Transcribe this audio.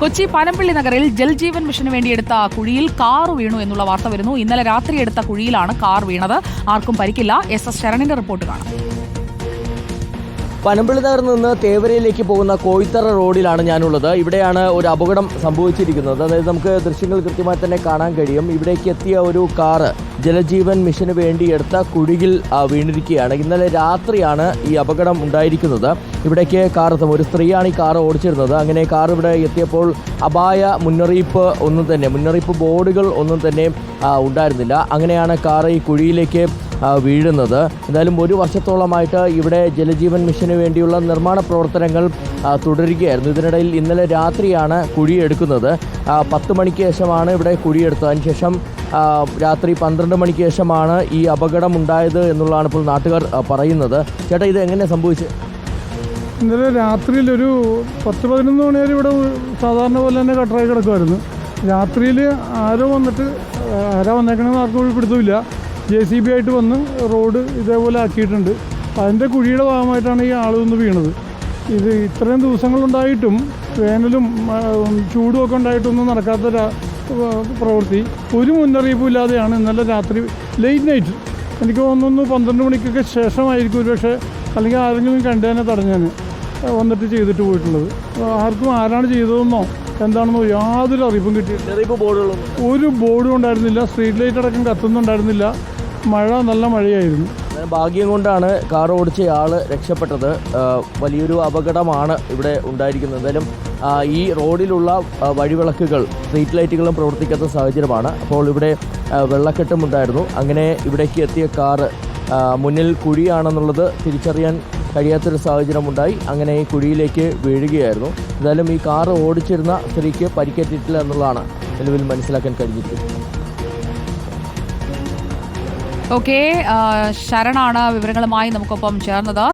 കൊച്ചി പനമ്പള്ളി നഗറിൽ ജൽജീവൻ മിഷന് വേണ്ടി എടുത്ത കുഴിയിൽ കാർ വീണു എന്നുള്ള വാർത്ത വരുന്നു. ഇന്നലെ രാത്രി എടുത്ത കുഴിയിലാണ് കാർ വീണത്. ആർക്കും പരിക്കില്ല. എസ് എസ് ശരണിന്റെ റിപ്പോർട്ട് കാണാം. പനമ്പിളി നഗറിൽ നിന്ന് തേവരയിലേക്ക് പോകുന്ന കോയിത്തറ റോഡിലാണ് ഞാനുള്ളത്. ഇവിടെയാണ് ഒരു അപകടം സംഭവിച്ചിരിക്കുന്നത്. അതായത് നമുക്ക് ദൃശ്യങ്ങൾ കൃത്യമായി തന്നെ കാണാൻ കഴിയും. ഇവിടേക്ക് എത്തിയ ഒരു കാറ് ജലജീവൻ മിഷന് വേണ്ടി എടുത്ത കുഴിയിൽ വീണിരിക്കുകയാണ്. ഇന്നലെ രാത്രിയാണ് ഈ അപകടം ഉണ്ടായിരിക്കുന്നത്. ഇവിടേക്ക് കാർ എത്തും. ഒരു സ്ത്രീയാണ് ഈ കാർ ഓടിച്ചിരുന്നത്. അങ്ങനെ കാർ ഇവിടെ എത്തിയപ്പോൾ അപായ മുന്നറിയിപ്പ് ഒന്നും തന്നെ മുന്നറിയിപ്പ് ബോർഡുകൾ ഒന്നും തന്നെ ഉണ്ടായിരുന്നില്ല. അങ്ങനെയാണ് കാർ ഈ കുഴിയിലേക്ക് വീഴുന്നത്. എന്തായാലും ഒരു വർഷത്തോളമായിട്ട് ഇവിടെ ജലജീവൻ മിഷന് വേണ്ടിയുള്ള നിർമ്മാണ പ്രവർത്തനങ്ങൾ തുടരുകയായിരുന്നു. ഇതിനിടയിൽ ഇന്നലെ രാത്രിയാണ് കുഴിയെടുക്കുന്നത്. പത്ത് മണിക്ക് ശേഷമാണ് ഇവിടെ കുഴിയെടുത്തത്. അതിനുശേഷം രാത്രി പന്ത്രണ്ട് മണിക്ക് ശേഷമാണ് ഈ അപകടം ഉണ്ടായത് എന്നുള്ളതാണ് ഇപ്പോൾ നാട്ടുകാർ പറയുന്നത്. ചേട്ടാ ഇത് എങ്ങനെ സംഭവിച്ചു? ഇന്നലെ രാത്രിയിൽ ഒരു പത്ത് പതിനൊന്ന് മണി വരെ ഇവിടെ സാധാരണ പോലെ തന്നെ കട്ടറായി കിടക്കുമായിരുന്നു രാത്രിയിൽ ആരോ വന്നിട്ട് ആരാ വന്നേക്കണമെന്ന് ആർക്കും പിടുത്തമില്ല ജെ സി ബി ആയിട്ട് വന്ന് റോഡ് ഇതേപോലെ ആക്കിയിട്ടുണ്ട്. അതിന്റെ കുഴിയുടെ ഭാഗമായിട്ടാണ് ഈ ആൾ വന്ന് വീണത്. ഇത് ഇത്രയും ദിവസങ്ങളുണ്ടായിട്ടും വേനലും ചൂടും ഒക്കെ ഉണ്ടായിട്ടൊന്നും നടക്കാത്ത പ്രവൃത്തി. ഒരു മുന്നറിയിപ്പും ഇല്ലാതെയാണ് ഇന്നലെ രാത്രി ലേറ്റ് നൈറ്റ് എനിക്ക് തോന്നുന്നു പന്ത്രണ്ട് മണിക്കൊക്കെ ശേഷമായിരിക്കും ഒരുപക്ഷെ അല്ലെങ്കിൽ ആരെങ്കിലും കണ്ടതിനെ തടഞ്ഞാൽ വന്നിട്ട് ചെയ്തിട്ട് പോയിട്ടുള്ളത്. ആർക്കും ആരാണ് ചെയ്തതെന്നോ എന്താണെന്നോ യാതൊരു അറിയിപ്പും കിട്ടിയിട്ടില്ല. ഒരു ബോർഡും ഉണ്ടായിരുന്നില്ല. സ്ട്രീറ്റ് ലൈറ്റ് അടക്കം കത്തുന്നുണ്ടായിരുന്നില്ല. മഴ നല്ല മഴയായിരുന്നു. ഭാഗ്യം കൊണ്ടാണ് കാർ ഓടിച്ച ആൾ രക്ഷപ്പെട്ടത്. വലിയൊരു അപകടമാണ് ഇവിടെ ഉണ്ടായിരിക്കുന്നത്. എന്തായാലും ഈ റോഡിലുള്ള വഴിവിളക്കുകൾ സ്ട്രീറ്റ് ലൈറ്റുകളും പ്രവർത്തിക്കാത്ത സാഹചര്യമാണ്. അപ്പോൾ ഇവിടെ വെള്ളക്കെട്ടും ഉണ്ടായിരുന്നു. അങ്ങനെ ഇവിടേക്ക് എത്തിയ കാർ മുന്നിൽ കുഴിയാണെന്നുള്ളത് തിരിച്ചറിയാൻ കഴിയാത്തൊരു സാഹചര്യമുണ്ടായി. അങ്ങനെ ഈ കുഴിയിലേക്ക് വീഴുകയായിരുന്നു. എന്തായാലും ഈ കാർ ഓടിച്ചിരുന്ന സ്ത്രീക്ക് പരിക്കേറ്റിട്ടില്ല എന്നുള്ളതാണ് നിലവിൽ മനസ്സിലാക്കാൻ കഴിഞ്ഞിട്ടുള്ളത് ഓക്കെ ശരണാണ് വിവരങ്ങളുമായി നമുക്കൊപ്പം ചേർന്നത്.